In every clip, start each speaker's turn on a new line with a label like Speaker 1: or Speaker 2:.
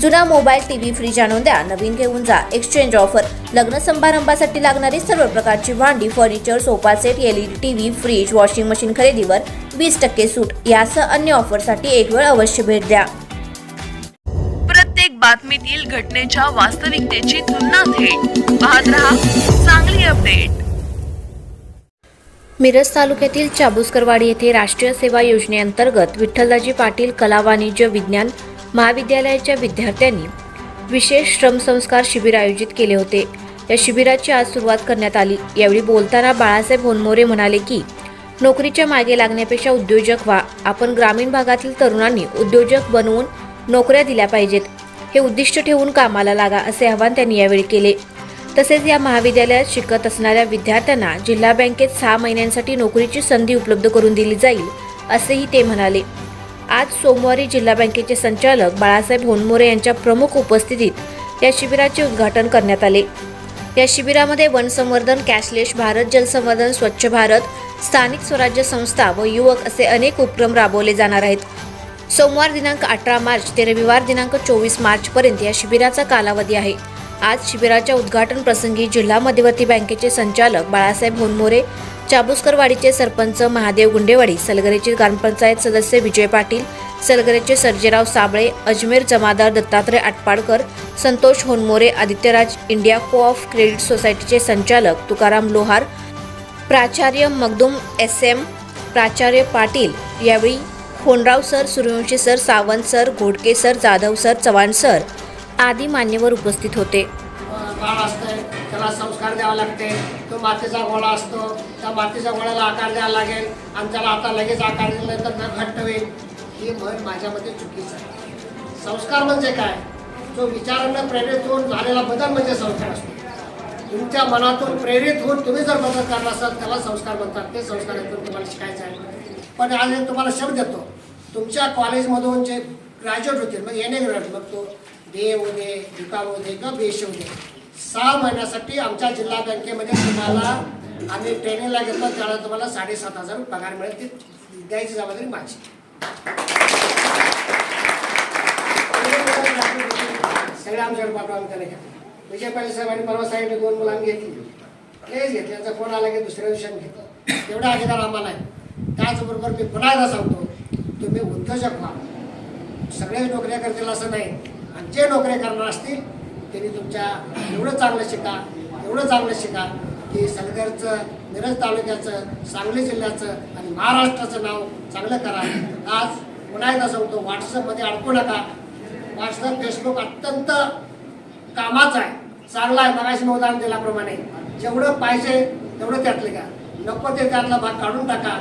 Speaker 1: जुना mobile TV fridge आणून द्या. नवीन घेऊन जा. एक्सचेंज ऑफर लग्न समारंभासाठी लागणारी सर्व प्रकारची भांडी furniture sofa set LED TV fridge washing machine खरेदीवर वीस टक्के सूट. यासह अन्य ऑफरसाठी एक वेळ अवश्य भेट द्या.
Speaker 2: प्रत्येक बातमीतील घटनेच्या वास्तविकतेची तुलना थेट पाहत रहा चांगली अपडेट
Speaker 1: मिरज तालुक्यातील चाबुसकरवाडी येथे राष्ट्रीय सेवा योजनेअंतर्गत विठ्ठलदाजी पाटील कला वाणिज्य विज्ञान महाविद्यालयाच्या विद्यार्थ्यांनी विशेष श्रमसंस्कार शिबिर आयोजित केले होते. या शिबिराची आज सुरुवात करण्यात आली. यावेळी बोलताना बाळासाहेब होनमोरे म्हणाले की नोकरीच्या मागे लागण्यापेक्षा उद्योजक व्हा. आपण ग्रामीण भागातील तरुणांनी उद्योजक बनवून नोकऱ्या दिल्या पाहिजेत. हे उद्दिष्ट ठेवून कामाला लागा असे आवाहन त्यांनी यावेळी केले. तसेच या महाविद्यालयात शिकत असणाऱ्या विद्यार्थ्यांना जिल्हा बँकेत सहा महिन्यांसाठी नोकरीची संधी उपलब्ध करून दिली जाईल असेही ते म्हणाले. आज सोमवारी जिल्हा बँकेचे संचालक बाळासाहेब होनमोरे यांच्या प्रमुख उपस्थितीत या शिबिराचे उद्घाटन करण्यात आले. या शिबिरामध्ये वनसंवर्धन कॅशलेस भारत जलसंवर्धन स्वच्छ भारत स्थानिक स्वराज्य संस्था व युवक असे अनेक उपक्रम राबवले जाणार आहेत. सोमवार दिनांक अठरा मार्च ते रविवार दिनांक चोवीस मार्चपर्यंत या शिबिराचा कालावधी आहे. आज शिबिराच्या उद्घाटन प्रसंगी जिल्हा मध्यवर्ती बँकेचे संचालक बाळासाहेब होनमोरे चाबुसकरवाडीचे सरपंच महादेव गुंडेवाडी सलगरेचे ग्रामपंचायत सदस्य Vijay Patil सलगरेचे Sarjerao Sable Ajmer Jamadar Dattatray Atpadkar Santosh Honmore Adityaraj India co op credit सोसायटीचे संचालक तुकाराम लोहार प्राचार्य मगदुम एस एम प्राचार्य पाटील यावेळी Honrao sir Suryavanshi sir Sawant sir Ghodke sir Jadhav sir Chavan sir आदी मान्यवर उपस्थित होते.
Speaker 3: बाळ असते त्याला संस्कार द्यावा लागते. तो मातीचा गोळा असतो. त्या मातीच्या गोळ्याला आकार द्यावा लागेल. आणि त्याला आता लगेच आकार दिला तर न घट्ट होईल ही म्हण माझ्यामध्ये चुकीचं आहे. संस्कार म्हणजे काय? जो विचारांना प्रेरित होऊन झालेला बदल म्हणजे संस्कार असतो. तुमच्या मनातून प्रेरित होऊन तुम्ही जर बदल करत असाल त्याला संस्कार म्हणतात. ते संस्कार तुम्हाला शिकायचं आहे. पण आज तुम्हाला शब्द देतो. तुमच्या कॉलेजमधून जे ग्रॅज्युएट होतील मग ए ग्रॅज्युएट मग तो देव दे बी दे किंवा बी दे सहा महिन्यासाठी आमच्या जिल्हा बँकेमध्ये तुम्हाला आम्ही ट्रेनिंगला घेतो त्याला तुम्हाला साडेसात हजार पगार मिळेल ती द्यायची जबाबदारी माझी. सगळे आमच्याकडे पाठवा आम्ही त्याला घेतो. विजय पाटील साहेबांनी परवा साहेब दोन मुलं आम्ही घेतली. लगेच घेतली त्यांचा फोन आला की दुसऱ्या दिवशी घेतो. तेवढा अधिकार आम्हाला आहे. त्याचबरोबर मी पुन्हा एकदा सांगतो तुम्ही उद्योजक व्हा. सगळेच नोकऱ्या करतील असं नाही. आणि जे नोकऱ्या करणार असतील त्यांनी तुमच्या एवढं चांगलं शिका एवढं चांगलं शिका की सलगरचं मिरज तालुक्याचं सांगली जिल्ह्याचं आणि महाराष्ट्राचं नाव चांगलं करा. आज पुन्हा एकदा सांगतो व्हॉट्सअपमध्ये अडकू नका. व्हॉट्सअप फेसबुक अत्यंत कामाचं आहे. चांगला आहे मगाशी मी उदाहरण दिल्याप्रमाणे. जेवढं पाहिजे तेवढं त्यातलं का नको ते त्यातला भाग काढून टाका.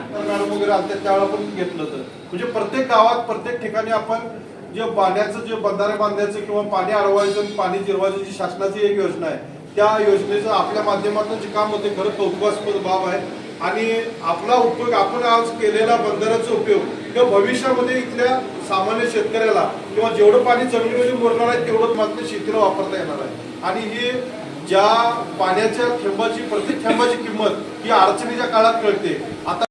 Speaker 4: वगैरे आलते त्यावेळेला पण घेतलं तर म्हणजे प्रत्येक गावात प्रत्येक ठिकाणी आपण जे पाण्याचं जे बंधारे बांधायचं किंवा पाणी अडवायचं पाणी जिरवायचं जी शासनाची एक योजना आहे त्या योजनेचं आपल्या माध्यमातून जे काम होते खरं कौतुकास्पद बाब आहे. आणि आपला उपयोग आपण आज केलेला बंधाऱ्याचा उपयोग किंवा भविष्यामध्ये इथल्या सामान्य शेतकऱ्याला किंवा जेवढं पाणी जमिनीमध्ये मुरणार आहे तेवढंच मात्र शेतीला वापरता येणार आहे. आणि हे ज्या पाण्याच्या थेंबाची प्रत्येक थेंबाची किंमत ही अडचणीच्या काळात कळते. आता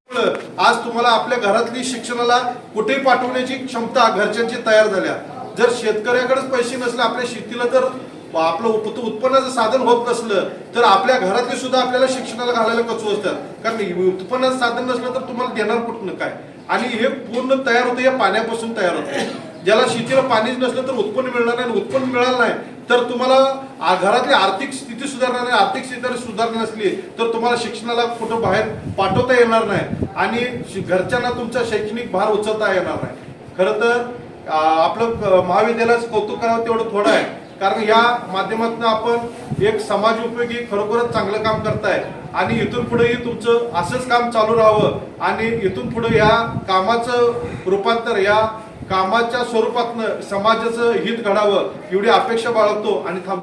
Speaker 4: आज तुम्हाला आपल्या घरातली शिक्षणाला कुठे पाठवण्याची क्षमता घरच्यांची तयार झाल्या. जर शेतकऱ्याकडेच पैसे नसले आपल्या शेतीला जर आपलं उत्पन्नाचं साधन होत नसलं तर आपल्या घरातले सुद्धा आपल्याला शिक्षणाला घालायला कचू असतात. कारण उत्पन्नाचं साधन नसलं तर तुम्हाला देणार कुठनं काय? आणि हे पूर्ण तयार होतं या पाण्यापासून तयार होतं. ज्याला शेतीला पाणीच नसलं तर उत्पन्न मिळणार नाही उत्पन्न मिळालं नाही तर तुम्हाला घरातली आर्थिक स्थिती सुधारणार नाही आर्थिक स्थिती जर सुधारली नसली तर तुम्हाला शिक्षणाला कुठं बाहेर पाठवता येणार नाही. आणि शि- घरच्यांना तुमचा शैक्षणिक भार उचलता येणार नाही. खरं तर आपलं महाविद्यालयाचं कौतुक करावं तेवढं थोडं आहे. कारण या माध्यमातून आपण एक समाज उपयोगी खरोखरच चांगलं काम करताय. आणि इथून पुढेही तुमचं असंच काम चालू राहावं. आणि इथून पुढे या कामाचं रूपांतर या कामाच्या स्वरूपातनं समाजाचं हित घडावं एवढी अपेक्षा बाळगतो आणि थांबतो.